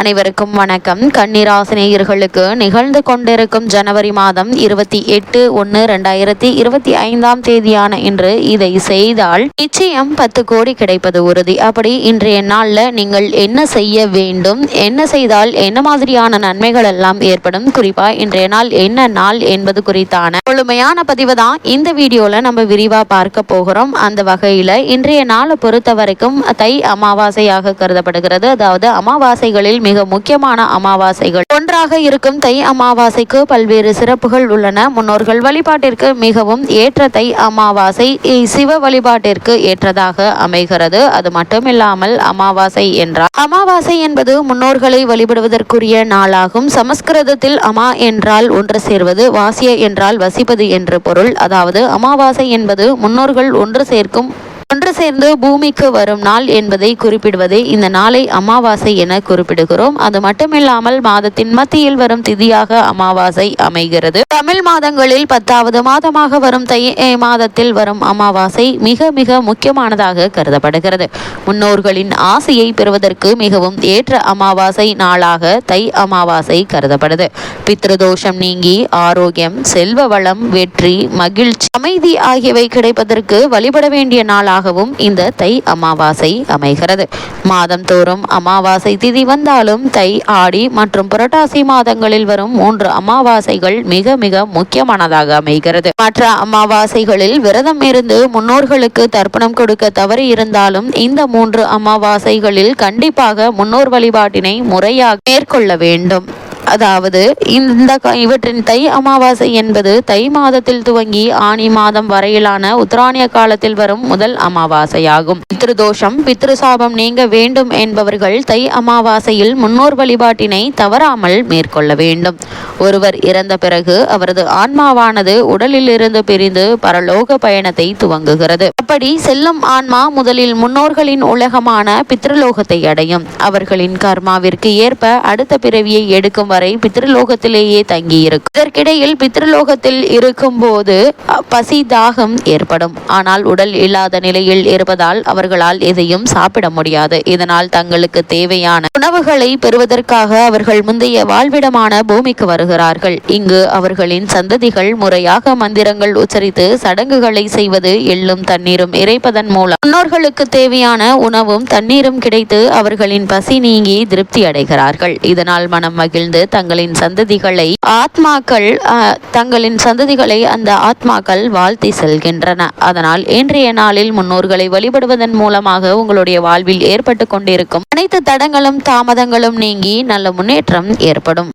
அனைவருக்கும் வணக்கம். கன்னிராசினியர்களுக்கு நிகழ்ந்து கொண்டிருக்கும் ஜனவரி மாதம் இருபத்தி எட்டு ஒன்று ரெண்டாயிரத்தி இருபத்தி ஐந்தாம் தேதியான இன்று இதை செய்தால் நிச்சயம் பத்து கோடி கிடைப்பது உறுதி. அப்படி இன்றைய நாளில் நீங்கள் என்ன செய்ய வேண்டும் என்ன செய்தால் என்ன மாதிரியான நன்மைகள் எல்லாம் ஏற்படும்? குறிப்பா இன்றைய நாள் என்ன நாள் என்பது குறித்தான முழுமையான பதிவு தான் இந்த வீடியோல நம்ம விரிவா பார்க்க போகிறோம். அந்த வகையில இன்றைய நாளை பொறுத்த வரைக்கும் தை அமாவாசையாக கருதப்படுகிறது. அதாவது அமாவாசைகளில் மிக முக்கியமான அமாவாசைகள். ஒன்றாக இருக்கும் தை அமாவாசைக்கு பல்வேறு சிறப்புகள் உள்ளன. முன்னோர்கள் வழிபாட்டிற்கு மிகவும் ஏற்ற தை அமாவாசை சிவ வழிபாட்டிற்கு ஏற்றதாக அமைகிறது. அது மட்டுமில்லாமல் அமாவாசை என்றால் அமாவாசை என்பது முன்னோர்களை வழிபடுவதற்குரிய நாளாகும். சமஸ்கிருதத்தில் அமா என்றால் ஒன்று சேர்வது வாசிய என்றால் வசிப்பது என்று பொருள். அதாவது அமாவாசை என்பது முன்னோர்கள் ஒன்று சேர்க்கும் ஒன்று சேர்ந்து பூமிக்கு வரும் நாள் என்பதை குறிப்பிடுவதே இந்த நாளை அமாவாசை என குறிப்பிடுகிறோம். அது மட்டுமில்லாமல் மாதத்தின் மத்தியில் வரும் திதியாக அமாவாசை அமைகிறது. தமிழ் மாதங்களில் பத்தாவது மாதமாக வரும் தை மாதத்தில் வரும் அமாவாசை மிக மிக முக்கியமானதாக கருதப்படுகிறது. முன்னோர்களின் ஆசையை பெறுவதற்கு மிகவும் ஏற்ற அமாவாசை நாளாக தை அமாவாசை கருதப்படுது. பித்ருதோஷம் நீங்கி ஆரோக்கியம் செல்வ வளம் வெற்றி மகிழ்ச்சி அமைதி ஆகியவை கிடைப்பதற்கு வழிபட வேண்டிய நாளாகவும் நாளாகவும் இந்த தை அமாவாசை அமைகிறது. மாதந்தோறும் அமாவாசை திதி வந்தாலும் தை ஆடி மற்றும் புரட்டாசி மாதங்களில் வரும் மூன்று அமாவாசைகள் மிக மிக முக்கியமானதாக அமைகிறது. மற்ற அமாவாசைகளில் விரதம் இருந்து முன்னோர்களுக்கு தர்ப்பணம் கொடுக்க தவறி இருந்தாலும் இந்த மூன்று அமாவாசைகளில் கண்டிப்பாக முன்னோர் வழிபாட்டினை முறையாக மேற்கொள்ள வேண்டும். அதாவது இந்த இவற்றின் தை அமாவாசை என்பது தை மாதத்தில் துவங்கி ஆணி மாதம் வரையிலான உத்தராணிய காலத்தில் வரும் முதல் அமாவாசையாகும். பித்ருதோஷம் பித்ருசாபம் நீங்க வேண்டும் என்பவர்கள் தை அமாவாசையில் முன்னோர் வழிபாட்டினை தவறாமல் மேற்கொள்ள வேண்டும். ஒருவர் இறந்த பிறகு அவரது ஆன்மாவானது உடலிலிருந்து பிரிந்து பரலோக பயணத்தை துவங்குகிறது. அப்படி செல்லும் ஆன்மா முதலில் முன்னோர்களின் உலகமான பித்ருலோகத்தை அடையும். அவர்களின் கர்மாவிற்கு ஏற்ப அடுத்த பிறவியை எடுக்கும் வரை பித்ருலோகத்திலேயே தங்கியிருக்கும் இதற்கிடையில் பித்ருலோகத்தில் இருக்கும் போது பசி தாகம் ஏற்படும். ஆனால் உடல் இல்லாத நிலையில் இருப்பதால் அவர்களால் எதையும் சாப்பிட முடியாது. இதனால் தங்களுக்கு தேவையான உணவுகளை பெறுவதற்காக அவர்கள் முந்தைய வாழ்விடமான பூமிக்கு வருகிறார்கள். இங்கு அவர்களின் சந்ததிகள் முறையாக மந்திரங்கள் உச்சரித்து சடங்குகளை செய்வது எள்ளும் தண்ணீரும் இறைப்பதன் மூலம். முன்னோர்களுக்கு தேவையான உணவும் தண்ணீரும் கிடைத்து அவர்களின் பசி நீங்கி திருப்தி அடைகிறார்கள். இதனால் மனம் மகிழ்ந்து தங்களின் சந்ததிகளை ஆத்மாக்கள் தங்களின் சந்ததிகளை அந்த ஆத்மாக்கள் வாழ்த்தி செல்கின்றன. அதனால் இன்றைய நாளில் முன்னோர்களை வழிபடுவதன் மூலமாக உங்களுடைய வாழ்வில் ஏற்பட்டு கொண்டிருக்கும் அனைத்து தடங்களும் தாமதங்களும் நீங்கி நல்ல முன்னேற்றம் ஏற்படும்.